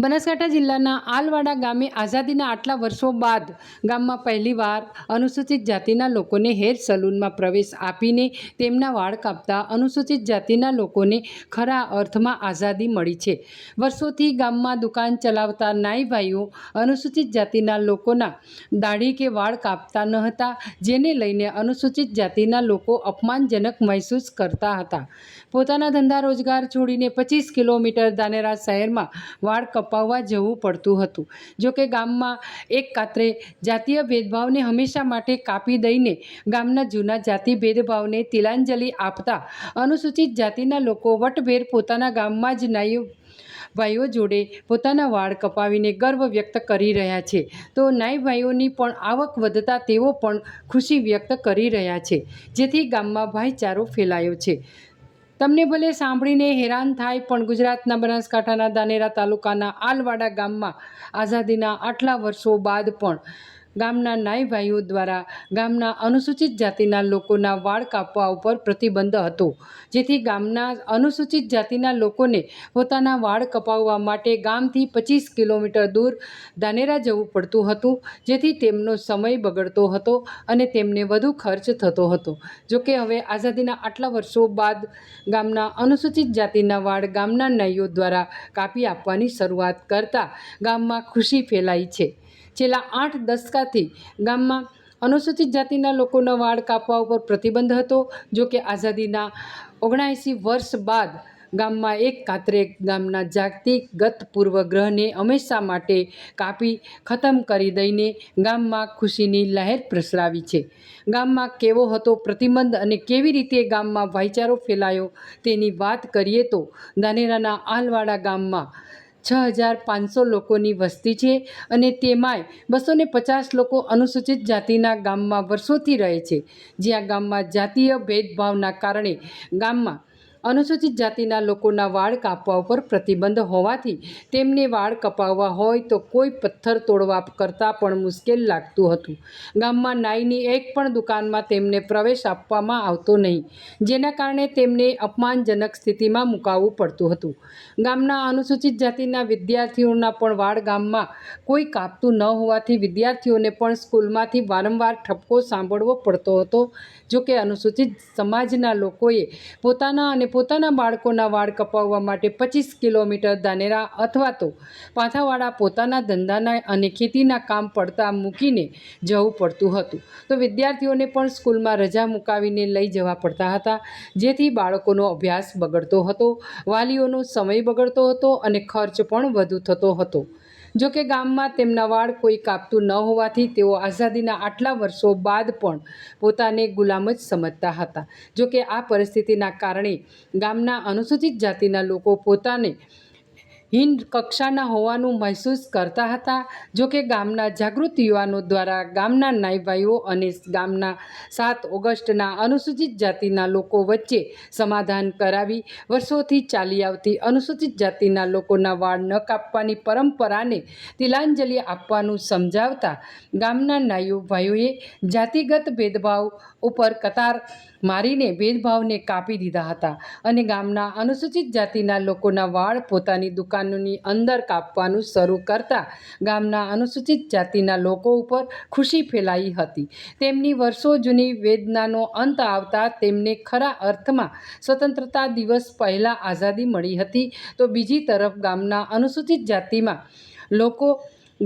બનાસકાંઠા જિલ્લાના આલવાડા ગામે આઝાદીના આટલા વર્ષો બાદ ગામમાં પહેલીવાર અનુસૂચિત જાતિના લોકોને હેર સલૂનમાં પ્રવેશ આપીને તેમના વાળ કાપતા અનુસૂચિત જાતિના લોકોને ખરા અર્થમાં આઝાદી મળી છે. વર્ષોથી ગામમાં દુકાન ચલાવતા નાઈ ભાઈઓ અનુસૂચિત જાતિના લોકોના દાઢી કે વાળ કાપતા ન હતા, જેને લઈને અનુસૂચિત જાતિના લોકો અપમાનજનક મહેસૂસ કરતા હતા. પોતાના ધંધા રોજગાર છોડીને પચીસ કિલોમીટર દાનેરા શહેરમાં વાળ કપાવવા જવું પડતું હતું. જો કે ગામમાં એક કાત્રે જાતીય ભેદભાવને હંમેશા માટે કાપી દઈને ગામના જૂના જાતિ ભેદભાવને તિલાંજલિ આપતા અનુસૂચિત જાતિના લોકો વટભેર પોતાના ગામમાં જ નાયુ ભાઈઓ જોડે પોતાના વાળ કપાવીને ગર્વ વ્યક્ત કરી રહ્યા છે. તો નાઈ ભાઈઓની પણ આવક વધતા તેઓ પણ ખુશી વ્યક્ત કરી રહ્યા છે. જેથી ગામમાં ભાઈચારો ફેલાયો છે. તમને ભલે સાંભળીને હેરાન થાય, પણ ગુજરાતના બનાસકાંઠાના દાનેરા તાલુકાના આલવાડા ગામમાં આઝાદીના આટલા વર્ષો બાદ પણ ગામના નાઈ ભાઈઓ દ્વારા ગામના અનુસૂચિત જાતિના લોકોના વાળ કાપવા ઉપર પ્રતિબંધ હતો, જેથી ગામના અનુસૂચિત જાતિના લોકોને પોતાના વાળ કપાવવા માટે ગામથી પચીસ કિલોમીટર દૂર ધાનેરા જવું પડતું હતું, જેથી તેમનો સમય બગડતો હતો અને તેમને વધુ ખર્ચ થતો હતો. જોકે હવે આઝાદીના આટલા વર્ષો બાદ ગામના અનુસૂચિત જાતિના વાળ ગામના નાઈઓ દ્વારા કાપી આપવાની શરૂઆત કરતાં ગામમાં ખુશી ફેલાઈ છે. છેલ્લા આઠ દશકાથી ગામમાં અનુસૂચિત જાતિના લોકોના વાળ કાપવા ઉપર પ્રતિબંધ હતો. જો કે આઝાદીના ઓગણએંસી વર્ષ બાદ ગામમાં એક કાતરે ગામના જાતિગત પૂર્વગ્રહને હંમેશા માટે કાપી ખતમ કરી દઈને ગામમાં ખુશીની લહેર પ્રસરાવી છે? ગામમાં કેવો હતો પ્રતિબંધ અને કેવી રીતે ગામમાં ભાઈચારો ફેલાયો તેની વાત કરીએ તો ધાનેરાના આલવાડા ગામમાં છ હજાર પાંચસો લોકોની વસ્તી છે અને તેમાંય બસો પચાસ લોકો અનુસૂચિત જાતિના ગામમાં વર્ષોથી રહે છે. જ્યાં ગામમાં જાતીય ભેદભાવના કારણે ગામમાં અનુસૂચિત જાતિના લોકોના વાળ કાપવા ઉપર પ્રતિબંધ હોવાથી તેમને વાળ કપાવવા હોય તો કોઈ પથ્થર તોડવા કરતાં પણ મુશ્કેલ લાગતું હતું. ગામમાં નાઈની એક પણ દુકાનમાં તેમને પ્રવેશ આપવામાં આવતો નહીં, જેના કારણે તેમને અપમાનજનક સ્થિતિમાં મુકાવવું પડતું હતું. ગામના અનુસૂચિત જાતિના વિદ્યાર્થીઓના પણ વાળ ગામમાં કોઈ કાપતું ન હોવાથી વિદ્યાર્થીઓને પણ સ્કૂલમાંથી વારંવાર ઠપકો સાંભળવો પડતો હતો, જોકે અનુસૂચિત સમાજના લોકોએ પોતાના અને પોતાના બાળકોના વાળ કપાવવા માટે પચીસ કિલોમીટર દાનેરા અથવા તો પાથાવાળા પોતાના ધંધાના અને ખેતીના કામ પડતા મૂકીને જવું પડતું હતું. તો વિદ્યાર્થીઓને પણ સ્કૂલમાં રજા મુકાવીને લઈ જવા પડતા હતા, જેથી બાળકોનો અભ્યાસ બગડતો હતો, વાલીઓનો સમય બગડતો હતો અને ખર્ચ પણ વધુ થતો હતો. જો કે ગામમાં તેમના વાળ કોઈ કાપતું ન હોવાથી તેઓ આઝાદીના આટલા વર્ષો બાદ પણ પોતાને ગુલામ જ સમજતા હતા. જો કે આ પરિસ્થિતિના કારણે ગામના અનુસૂચિત જાતિના લોકો પોતાને હીન કક્ષાના હોવાનું મહેસૂસ કરતા હતા, જો કે ગામના જાગૃત યુવાનો દ્વારા ગામના નાઈભાઈઓ અને ગામના સાત ઓગસ્ટના અનુસૂચિત જાતિના લોકો વચ્ચે સમાધાન કરાવી, વર્ષોથી ચાલી આવતી અનુસૂચિત જાતિના લોકોના વાળ ન કાપવાની પરંપરાને તિલાંજલિ આપવાનું સમજાવતા ગામના નાયુભાઈઓએ ભાઈઓએ જાતિગત ભેદભાવ ઉપર કતાર મારીને ભેદભાવને કાપી દીધા હતા અને ગામના અનુસૂચિત જાતિના લોકોના વાળ પોતાની દુકાનોની અંદર કાપવાનું શરૂ કરતા ગામના અનુસૂચિત જાતિના લોકો ઉપર ખુશી ફેલાઈ હતી. તેમની વર્ષો જૂની વેદનાનો અંત આવતા તેમને ખરા અર્થમાં સ્વતંત્રતા દિવસ પહેલાં આઝાદી મળી હતી. તો બીજી તરફ ગામના અનુસૂચિત જાતિમાં લોકો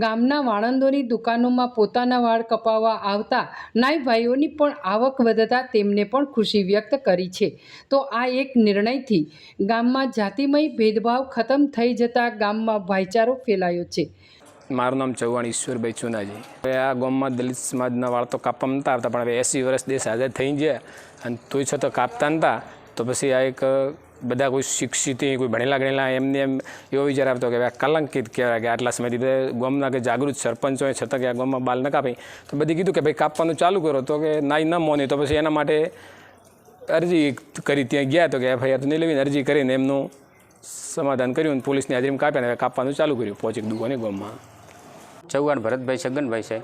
ગામના વાળંદોની દુકાનોમાં પોતાના વાળ કપાવવા આવતા નાઈ ભાઈઓની પણ આવક વધતા તેમને પણ ખુશી વ્યક્ત કરી છે. તો આ એક નિર્ણયથી ગામમાં જાતિમય ભેદભાવ ખતમ થઈ જતા ગામમાં ભાઈચારો ફેલાયો છે. મારું નામ ચૌહાણ ઈશ્વરભાઈ ચુનાજી. હવે આ ગામમાં દલિત સમાજના વાળ તો કાપવા નતા આવતા, પણ હવે એંસી વર્ષ દેશ આઝાદ થઈ ગયા અને તોય છતાં કાપતા નતા. તો પછી આ એક બધા કોઈ શિક્ષિત કોઈ ભણેલા ગણેલા એમને એમ એવો વિચાર આવતો કે આ કલંકિત કહેવાય કે આટલા સમયથી તો ગામના કે જાગૃત સરપંચ હોય, છતાં કે આ ગામમાં બાલ ન કાપે. તો બધી કીધું કે ભાઈ કાપવાનું ચાલુ કરો. તો કે નાઈ ન મોને તો પછી એના માટે અરજી કરી ત્યાં ગયા તો કે એફઆઈઆર તો નહીં લેવીને અરજી કરીને એમનું સમાધાન કર્યું અને પોલીસની હાજરીમાં કાપ્યા ને હવે કાપવાનું ચાલુ કર્યું. પહોંચી દુકાને ગામમાં. ચૌહાણ ભરતભાઈ છગનભાઈ છે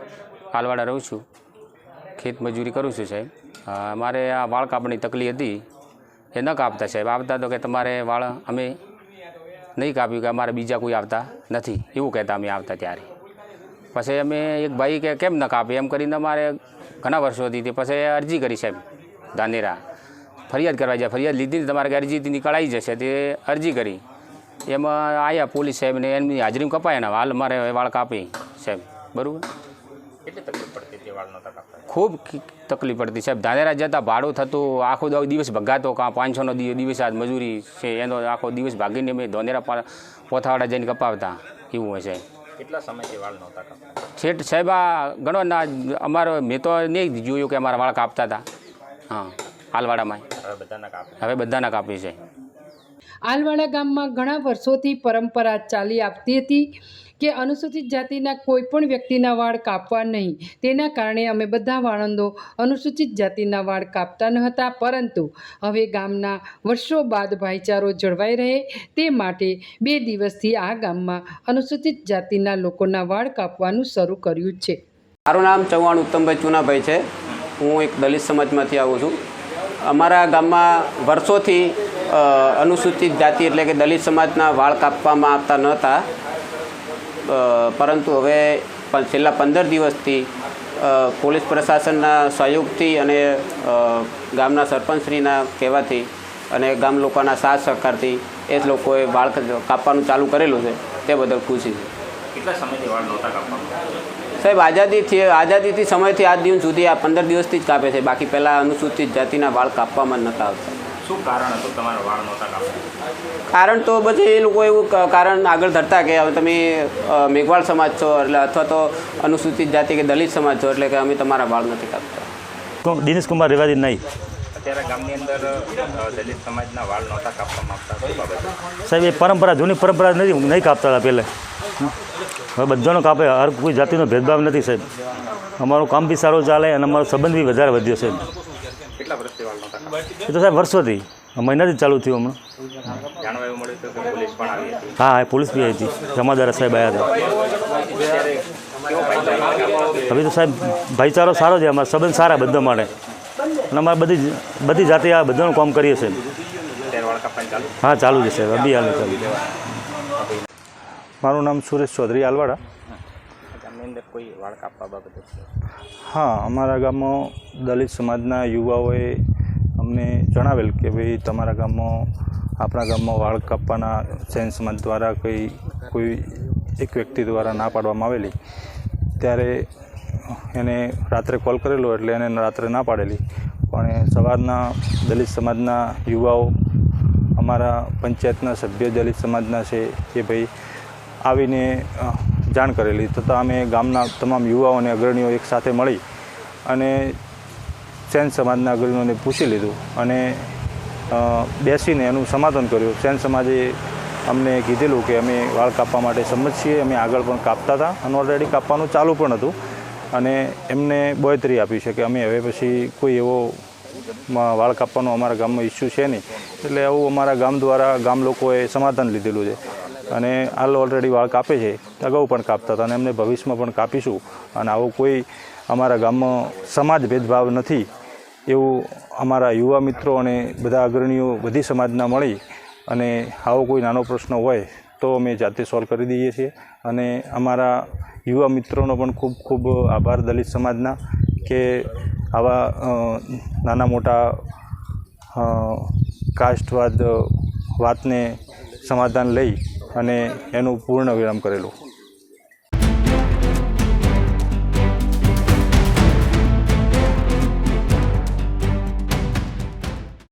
કાલવાડા રહું છું. ખેત મજૂરી કરું છું સાહેબ. મારે આ વાળ કાપવાની તકલીફ હતી. એ ન કાપતા સાહેબ. આવતા તો કે તમારે વાળ અમે નહીં કાપ્યું કે અમારે બીજા કોઈ આવતા નથી. એવું કહેતા અમે આવતા ત્યારે. પછી અમે એક ભાઈ કે કેમ ન કાપે? એમ કરીને અમારે ઘણા વર્ષોથી તે પછી અરજી કરી સાહેબ, ધાનેરા. ફરિયાદ કરવા જાય. ફરિયાદ લીધી તમારે કે અરજી નીકળાઈ જશે. તે અરજી કરી. એમાં આવ્યા પોલીસ સાહેબને એમની હાજરીમાં કપાય ને હાલ મારે વાળ કાપી સાહેબ. બરાબર? ખૂબ તકલીફ પડતી સાહેબ. ધાનેરા જતાં ભાડું થતું આખો દિવસ ભગાતો કાં પાંચસોનો દિવસ આ મજૂરી છે એનો આખો દિવસ ભાગીને અમે ધોનેરા પોથાવાડા જઈને કપાવતા. એવું હોય છે કેટલા સમયથી વાળ નહોતા કાપતા? છેટ સાહેબ આ ઘણો ના અમારો મેં તો નહીં જોયું કે અમારા વાળ કાપતા હતા. હા હાલવાડામાં હવે બધાના કાપે. હવે બધાના કાપી છે. આલવાડા ગામમાં ઘણા વર્ષોથી પરંપરા ચાલી આવતી હતી કે અનુસૂચિત જાતિના કોઈ પણ વ્યક્તિના વાળ કાપવા નહીં. તેના કારણે અમે બધા વાળંદો અનુસૂચિત જાતિના વાળ કાપતા ન હતા, પરંતુ હવે ગામના વર્ષો બાદ ભાઈચારો જળવાઈ રહે તે માટે બે દિવસથી આ ગામમાં અનુસૂચિત જાતિના લોકોના વાળ કાપવાનું શરૂ કર્યું છે. મારું નામ ચૌહાણ ઉત્તમભાઈ ચુનાભાઈ છે. હું એક દલિત સમાજમાંથી આવું છું. અમારા ગામમાં વર્ષોથી અનુસૂચિત જાતિ એટલે કે દલિત સમાજના વાળ કાપવામાં આવતા નહોતા. પરંતુ હવે છેલ્લા પંદર દિવસથી પોલીસ પ્રશાસનના સહયોગથી અને ગામના સરપંચશ્રીના કહેવાથી અને ગામ લોકોના સાથ સહકારથી એ જ લોકોએ વાળ કાપવાનું ચાલુ કરેલું છે. તે બદલ ખુશી છે. કેટલા સમયથી વાળ નહોતા સાહેબ આઝાદીથી આઝાદીથી સમયથી આજ દિવસ સુધી આ પંદર દિવસથી જ કાપે છે. બાકી પહેલાં અનુસૂચિત જાતિના વાળ કાપવામાં નહોતા આવતા. શું કારણ હતું તમારા વાળ નહોતા કાપતા? કારણ તો પછી એ લોકો એવું કારણ આગળ ધરતા કે હવે તમે મેઘવાળ સમાજ છો એટલે અથવા તો અનુસૂચિત જાતિ કે દલિત સમાજ છો એટલે કે અમે તમારા વાળ નથી કાપતા. દિનેશ કુમાર રેવાદી નહીં. અત્યારે ગામની અંદર દલિત સમાજના વાળ નહોતા કાપવામાં આવતા સાહેબ એ પરંપરા જૂની પરંપરા નથી નહીં કાપતા હતા પહેલે. હવે બધાનો કાપે હર કોઈ જાતિનો ભેદભાવ નથી સાહેબ. અમારું કામ બી સારું ચાલે અને અમારો સંબંધ બી વધારે વધ્યો છે કેટલા વર્ષથી વાળ નહોતા એ તો સાહેબ વર્ષોથી. આ મહિનાથી જ ચાલુ થયું હમણાં. જાણવા એવું મળ્યું કે પોલીસ પણ આવી હતી. હા પોલીસ બી આવી હતી. જમાદાર સાહેબ આવ્યા હતા. હવે તો સાહેબ ભાઈચારો સારો છે અમારા સંબંધ સારા બધા માટે. અને અમારે બધી જ- બધી જાતિ આ બધાનું કામ કરીએ છીએ. હા ચાલુ છે સાહેબ અભી હાલ ચાલુ મારું નામ સુરેશ ચૌધરી આલવાડા. ગામની અંદર કોઈ વાળ કાપવા બાબતે હા, અમારા ગામમાં દલિત સમાજના યુવાઓએ અમને જણાવેલ કે ભાઈ, તમારા ગામમાં, આપણા ગામમાં વાળ કાપવાના જૈન સમાજ દ્વારા કોઈ કોઈ એક વ્યક્તિ દ્વારા ના પાડવામાં આવેલી. ત્યારે એને રાત્રે કોલ કરેલો એટલે એને રાત્રે ના પાડેલી. પણ સવારના દલિત સમાજના યુવાઓ, અમારા પંચાયતના સભ્ય દલિત સમાજના છે એ ભાઈ, આવીને જાણ કરેલી તથા અમે ગામના તમામ યુવાઓ અને અગ્રણીઓ એક સાથે મળી અને સેન સમાજના અગ્રણીઓને પૂછી લીધું અને બેસીને એનું સમાધાન કર્યું. સેન સમાજે અમને કીધેલું કે અમે વાળ કાપવા માટે સંમત છીએ, અમે આગળ પણ કાપતા હતા અને ઓલરેડી કાપવાનું ચાલુ પણ હતું અને એમને બોયતરી આપી છે કે અમે હવે પછી કોઈ એવો વાળ કાપવાનો અમારા ગામમાં ઇસ્યુ છે નહીં. એટલે આવું અમારા ગામ દ્વારા ગામ લોકોએ સમાધાન લીધેલું છે. અને હાલ ઓલરેડી વાળ કાપે છે. અગાઉ પણ કાપતા હતા અને એમને ભવિષ્યમાં પણ કાપીશું. અને આવો કોઈ અમારા ગામમાં સમાજ ભેદભાવ નથી. એવું અમારા યુવા મિત્રો અને બધા અગ્રણીઓ બધી સમાજના મળી અને આવો કોઈ નાનો પ્રશ્ન હોય તો અમે જાતે સોલ્વ કરી દઈએ છીએ. અને અમારા યુવા મિત્રોનો પણ ખૂબ ખૂબ આભાર દલિત સમાજના કે આવા નાના મોટા કાસ્ટવાદ વાતને સમાધાન લઈ અને એનું પૂર્ણ વિરામ કરેલું.